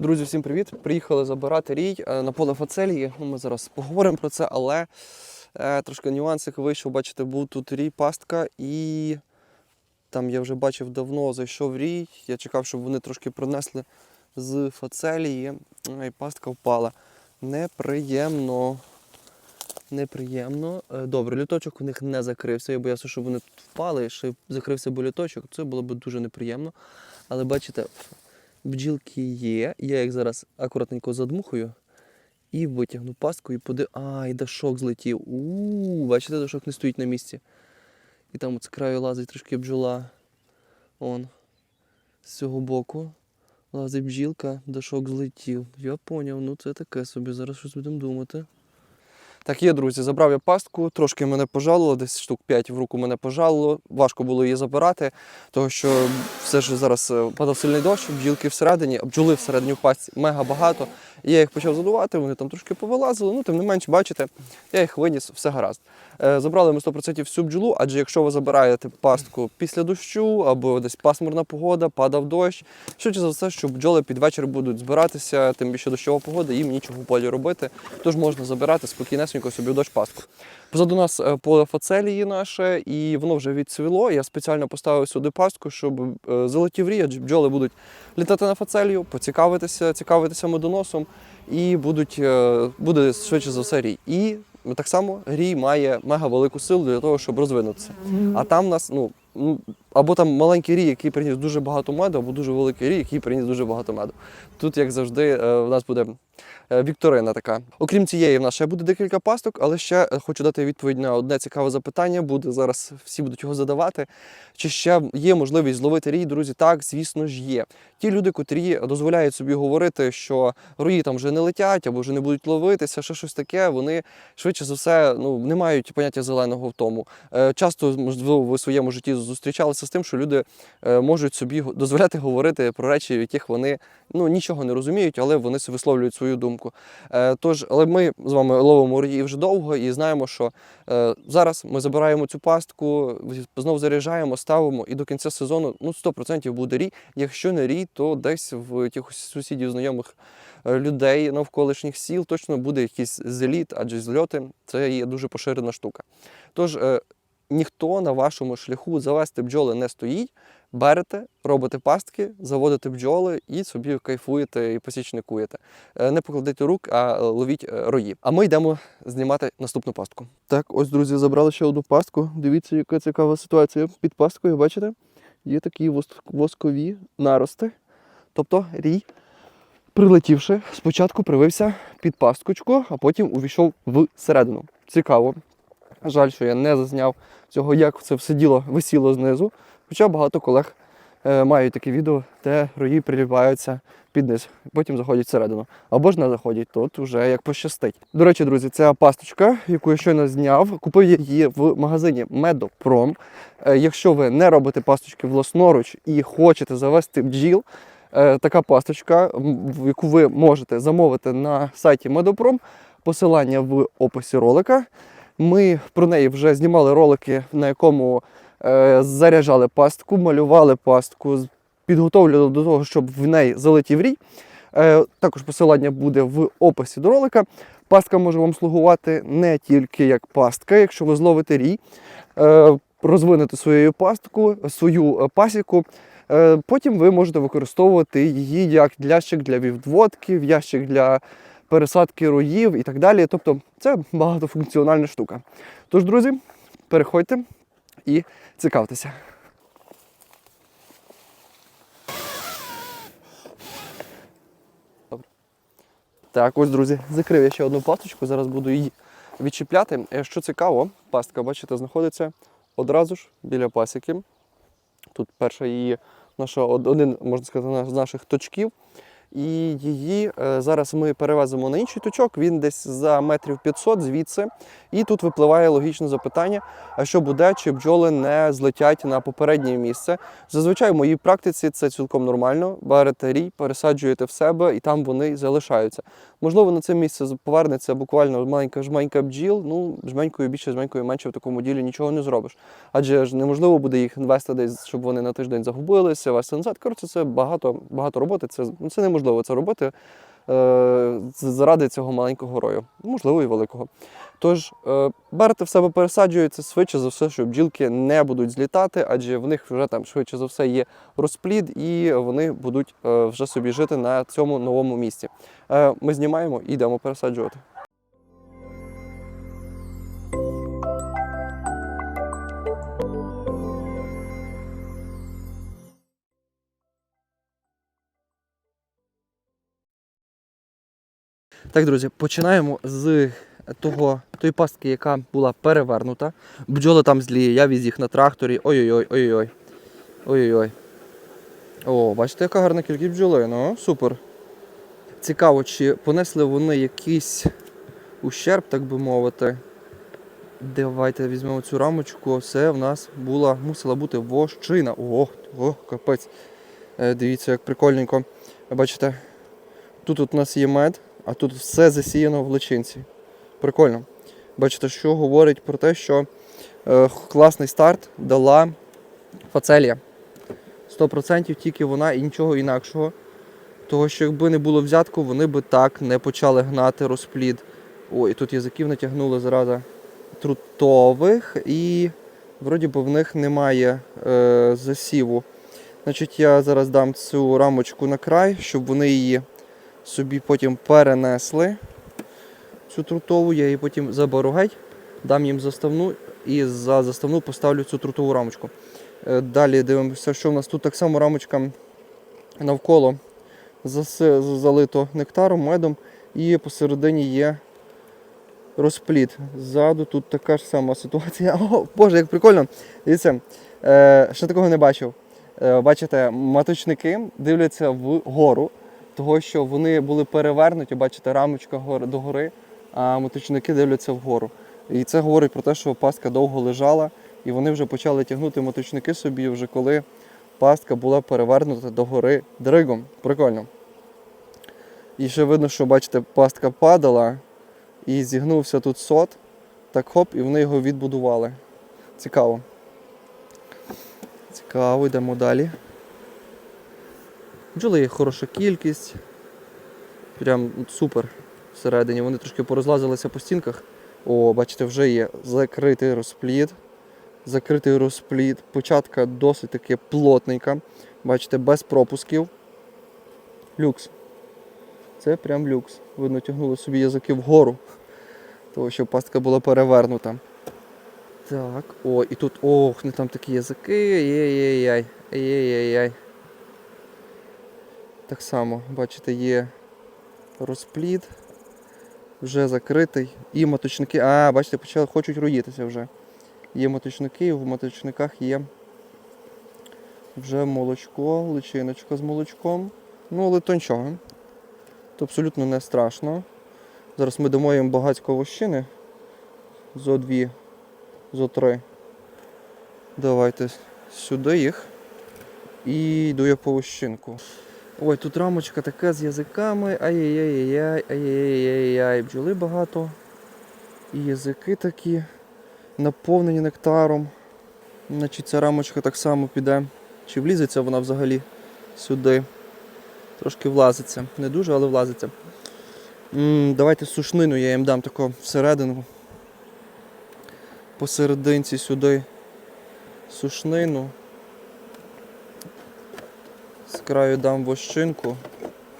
Друзі, всім привіт! Приїхали забирати рій е, на поле фацелії. Ну, ми зараз поговоримо про це, але е, трошки нюансик вийшов. Бачите, був тут рій, пастка, і там я вже бачив давно зайшов рій. Я чекав, щоб вони трошки пронесли з фацелії, е, і пастка впала. Неприємно. Неприємно. Добре, люточок у них не закрився. Я боявся, щоб вони тут впали, ще закрився би люточок. Це було б дуже неприємно. Але бачите, бджілки є. Я їх зараз акуратненько задмухаю і витягну пастку і поди. А, і дашок злетів. У, бачите, дашок не стоїть на місці. І там от з краю лазить трішки бджола. Он. З цього боку. Лазить бджілка, дашок злетів. Я поняв, ну це таке собі. Зараз щось будемо думати. Так, є, друзі, забрав я пастку, трошки мене пожалило, десь штук 5 в руку мене пожалило. Важко було її забирати, тому що все ж зараз е, падав сильний дощ, бджілки всередині, бджоли всередині в пастці мега багато. Я їх почав задувати, вони там трошки повилазили, ну тим не менш, бачите, я їх виніс, все гаразд. Е, Забрали ми 100% всю бджолу, адже якщо ви забираєте пастку після дощу або десь пасмурна погода, падав дощ, швидше за все, що бджоли під вечір будуть збиратися, тим більше дощова погода, їм нічого в полі робити. Тож можна забирати спокійнесенько собі дощ пастку. Позаду нас е, поле фацелії наше, і воно вже відцвіло. Я спеціально поставив сюди пастку, щоб е, залетів рій, адже бджоли будуть літати на фацелію, поцікавитися, цікавитися медоносом, і будуть, е, буде швидше за все рій. І так само рій має мега велику силу для того, щоб розвинутися. А там нас, ну, або там маленький рій, який приніс дуже багато меду, або дуже великий рій, який приніс дуже багато меду. Тут, як завжди, е, в нас буде е, вікторина така. Окрім цієї, в нас ще буде декілька пасток, але ще е, хочу дати відповідь на одне цікаве запитання. Буде зараз всі будуть його задавати. Чи ще є можливість зловити рій, друзі? Так, звісно ж, є. Ті люди, котрі дозволяють собі говорити, що рої там вже не летять або вже не будуть ловитися, ще щось таке, вони швидше за все ну, не мають поняття зеленого в тому. Часто, можливо, в своєму житті зустрічалися з тим, що люди е, можуть собі дозволяти говорити про речі, в яких вони ну, нічого не розуміють, але вони висловлюють свою думку. Е, Тож, але ми з вами ловимо рої вже довго і знаємо, що е, зараз ми забираємо цю пастку, знову заряджаємо, ставимо, і до кінця сезону ну, 100% буде рій. Якщо не рій, то десь в якихось сусідів, знайомих людей навколишніх сіл точно буде якийсь зліт, адже зльоти це є дуже поширена штука. Тож ніхто на вашому шляху завести бджоли не стоїть. Берете, робите пастки, заводите бджоли і собі кайфуєте і посічникуєте. Е, Не покладайте рук, а ловіть е, рої. А ми йдемо знімати наступну пастку. Так, ось, друзі, забрали ще одну пастку. Дивіться, яка цікава ситуація. Під пасткою, бачите, є такі воскові нарости. Тобто рій, прилетівши, спочатку привився під пасткочку, а потім увійшов всередину. Цікаво. Жаль, що я не зазняв цього, як це все діло висіло знизу. Хоча багато колег е, мають таке відео, де рої приліпаються під низ, потім заходять всередину. Або ж не заходять, тут вже як пощастить. До речі, друзі, ця пасточка, яку я щойно зняв, купив її в магазині Медопром. Е, якщо ви не робите пасточки власноруч і хочете завести бджіл, е, така пасточка, яку ви можете замовити на сайті Медопром, посилання в описі ролика. Ми про неї вже знімали ролики, на якому е, заряджали пастку, малювали пастку, підготовлювали до того, щоб в неї залетів рій. Е, також посилання буде в описі до ролика. Пастка може вам слугувати не тільки як пастка, якщо ви зловите рій, е, розвинете свою пастку, свою е, пасіку. Е, Потім ви можете використовувати її як ящик для відводків, ящик для пересадки роїв і так далі. Тобто це багатофункціональна штука. Тож, друзі, переходьте і цікавтеся. Так, ось, друзі, закрив я ще одну пасточку, зараз буду її відчіпляти. Е, Що цікаво, пастка, бачите, знаходиться одразу ж біля пасіки. Тут перша її наша один, можна сказати, з наших точків. І її е, зараз ми перевеземо на інший точок. Він десь за метрів 500 звідси. І тут випливає логічне запитання: а що буде, чи бджоли не злетять на попереднє місце? Зазвичай в моїй практиці це цілком нормально. Берете рій, пересаджуєте в себе, і там вони залишаються. Можливо, на це місце повернеться буквально маленька жменька бджіл. Ну, жменькою більше, жменькою менше в такому ділі нічого не зробиш. Адже ж неможливо буде їх вести десь, щоб вони на тиждень загубилися, вести назад. Коротше, це багато, багато роботи, це, ну, це неможливо. Неможливо це робити е, заради цього маленького рою, можливо, і великого. Тож е, берете в себе, пересаджується швидше за все, що бджілки не будуть злітати, адже в них вже там швидше за все є розплід, і вони будуть е, вже собі жити на цьому новому місці. Е, Ми знімаємо і йдемо пересаджувати. Так, друзі, починаємо з того, тої пастки, яка була перевернута. Бджоли там злі, я віз їх на тракторі. Ой-ой-ой, ой-ой-ой. Ой-ой-ой. О, бачите, яка гарна кількість бджоли. Ну, супер. Цікаво, чи понесли вони якийсь ущерб, так би мовити. Давайте візьмемо цю рамочку. Це в нас була, мусила бути вощина. Ох, о, капець. Е, дивіться, як прикольненько. Бачите, тут у нас є мед, а тут все засіяно в личинці. Прикольно. Бачите, що говорить про те, що е, класний старт дала фацелія. 100% тільки вона і нічого інакшого. Того, що якби не було взятку, вони би так не почали гнати розплід. Ой, тут язиків натягнули зараза трутових і вроді би в них немає е, засіву. Значить, я зараз дам цю рамочку на край, щоб вони її собі потім перенесли. Цю трутову, я її потім заберу геть, дам їм заставну і за заставну поставлю цю трутову рамочку. Е, Далі дивимося, що в нас тут так само рамочка навколо залито нектаром, медом, і посередині є розплід. Ззаду тут така ж сама ситуація. О, Боже, як прикольно. Дивіться, е, ще такого не бачив. Е, бачите, маточники дивляться вгору, того що вони були перевернуті, бачите, рамочка догори, а моточники дивляться вгору. І це говорить про те, що пастка довго лежала, і вони вже почали тягнути моточники собі, вже коли пастка була перевернута догори дригом. Прикольно. І ще видно, що бачите, пастка падала і зігнувся тут сот. Так хоп, і вони його відбудували. Цікаво. Цікаво, йдемо далі. Бджоли є хороша кількість. Прям супер всередині. Вони трошки порозлазилися по стінках. О, бачите, вже є закритий розплід. Закритий розплід. Початка досить таки плотненька. Бачите, без пропусків. Люкс. Це прям люкс. Видно, тягнули собі язики вгору. Тому що пастка була перевернута. Так, о, і тут, ох, не там такі язики. Єй-єй-яй. Єй-єй-яй. Так само, бачите, є розплід. Вже закритий. І моточники. А, бачите, почали хочуть роїтися вже. Є моточники, і в моточниках є вже молочко, личиночка з молочком. Ну, але то нічого. То абсолютно не страшно. Зараз ми дамо їм багатько вощини. Зо дві, зо три. Давайте сюди їх. І йду я по вощинку. Ой, тут рамочка така з язиками. Ай-яй-яй-яй, ай-яй-яй-яй. Бджоли багато. І язики такі наповнені нектаром. Значить, ця рамочка так само піде. Чи влізеться вона взагалі сюди? Трошки влазиться. Не дуже, але влазиться. М, Давайте сушнину я їм дам тако всередину. Посерединці сюди сушнину. З краю дам вощинку.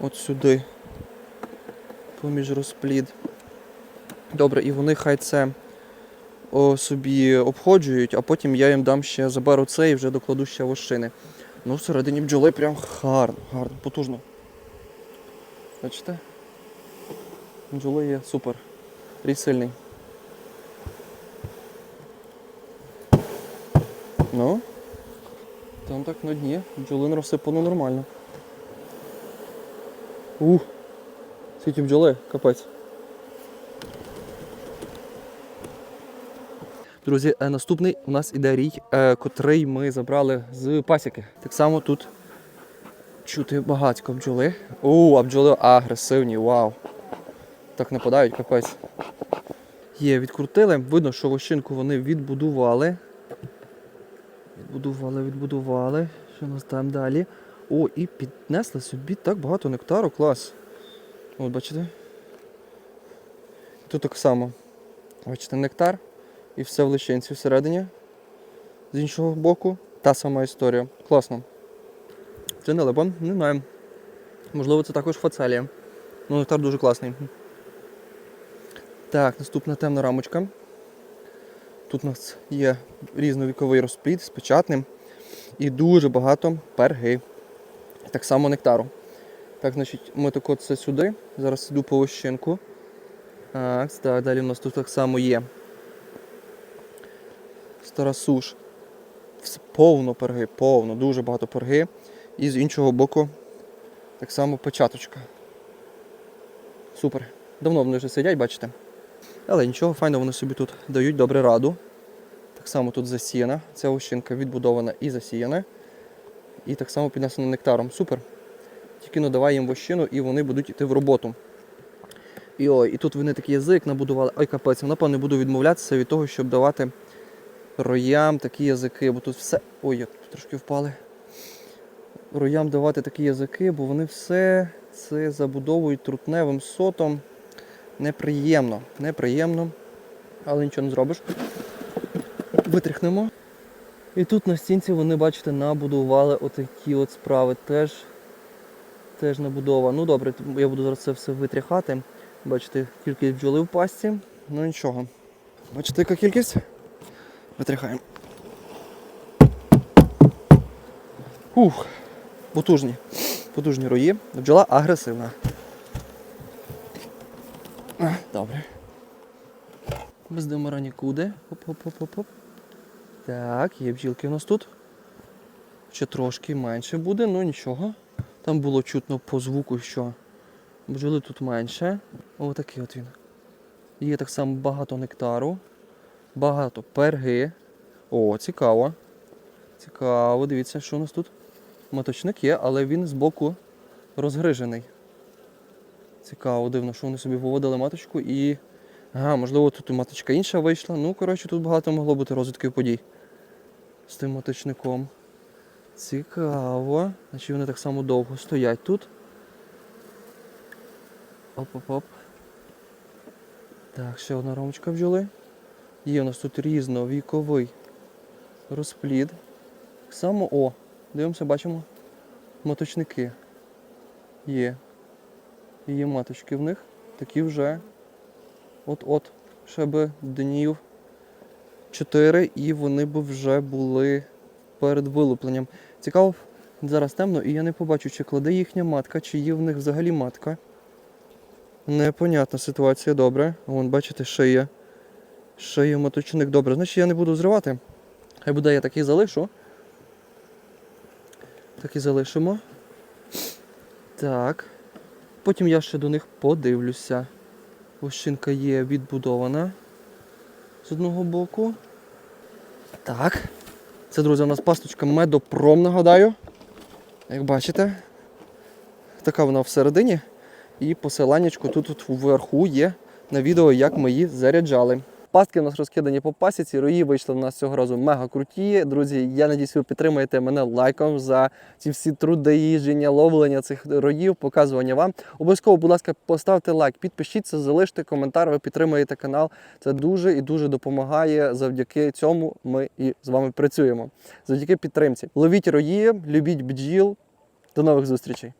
От сюди. Поміж розплід. Добре, і вони хай це о, собі обходжують, а потім я їм дам ще заберу це і вже докладу ще вощини. Ну, всередині бджоли прям гарно, гарно, потужно. Бачите? Бджоли є супер. Рій сильний. Ну, там так на дні. Бджолин розсипано нормально. Ух! Скільки бджоли, капець. Друзі, е, наступний у нас іде рій, е, котрий ми забрали з пасіки. Так само тут чути багатько бджоли. У, а бджоли агресивні, вау. Так нападають, капець. Є, відкрутили. Видно, що вощинку вони відбудували. Відбудували, відбудували. Що у нас там далі? О, і піднесли собі так багато нектару, клас. От бачите? Тут так само. Бачите, нектар і все в личинці всередині. З іншого боку, та сама історія. Класно. Це не лебон, не знаю. Можливо, це також фацелія. Ну, нектар дуже класний. Так, наступна темна рамочка. Тут у нас є різновіковий розплід з печатним і дуже багато перги. Так само нектару. Так, значить, ми так от це сюди. Зараз йду по ощинку. Так, так, далі у нас тут так само є. Стара суш. Повно перги, повно, дуже багато перги. І з іншого боку так само печаточка. Супер. Давно вони вже сидять, бачите. Але нічого, файно вони собі тут дають добре раду. Так само тут засіяна. Ця ощинка відбудована і засіяна. І так само піднесена нектаром. Супер. Тільки надавай їм вощину і вони будуть йти в роботу. І ой, і тут вони такий язик набудували. Ой, капець, напевно, буду відмовлятися від того, щоб давати роям такі язики, бо тут все. Ой, як тут трошки впали. Роям давати такі язики, бо вони все це забудовують трутневим сотом. Неприємно, неприємно. Але нічого не зробиш. Витряхнемо. І тут на стінці вони, бачите, набудували отакі от справи. Теж, теж набудова. Ну добре, я буду зараз це все витряхати. Бачите, кількість бджоли в пастці. Ну нічого. Бачите, яка кількість? Витряхаємо. Ух, потужні. Потужні рої. Бджола агресивна. Добре. Без димара нікуди. Оп-оп-оп-оп. Так, є бджілки у нас тут. Ще трошки менше буде, ну нічого. Там було чутно по звуку, що бджоли тут менше. Отакий от він. Є так само багато нектару, багато перги. О, цікаво. Цікаво, дивіться, що у нас тут. Маточник є, але він збоку розгрижений. Цікаво, дивно, що вони собі виводили маточку і. Ага, можливо, тут маточка інша вийшла. Ну, коротше, тут багато могло бути розвитків подій з тим маточником. Цікаво. Значить вони так само довго стоять тут. Оп-оп-оп. Так, ще одна ромочка бджоли. Є у нас тут різновіковий розплід. Так само, о, дивимося, бачимо. Маточники. Є. Є маточки в них. Такі вже от-от, ще би днів 4 і вони б вже були перед вилупленням. Цікаво, зараз темно, і я не побачу, чи кладе їхня матка, чи є в них взагалі матка. Непонятна ситуація, добре. Вон, бачите, ще є. Ще є моточник. Добре, значить я не буду зривати. Хай буде я такий залишу. Так і залишимо. Так. Потім я ще до них подивлюся. Ощинка є відбудована з одного боку. Так. Це, друзі, у нас пасточка медопром, нагадаю. Як бачите, така вона всередині. І посиланнячко тут вверху є на відео, як ми її заряджали. Пастки у нас розкидані по пасіці, рої вийшли в нас цього разу мега круті. Друзі, я надіюсь, ви підтримаєте мене лайком за ці всі труди їждження, ловлення цих роїв, показування вам. Обов'язково, будь ласка, поставте лайк, підпишіться, залиште коментар, ви підтримаєте канал. Це дуже і дуже допомагає. Завдяки цьому ми і з вами працюємо. Завдяки підтримці. Ловіть рої, любіть бджіл. До нових зустрічей!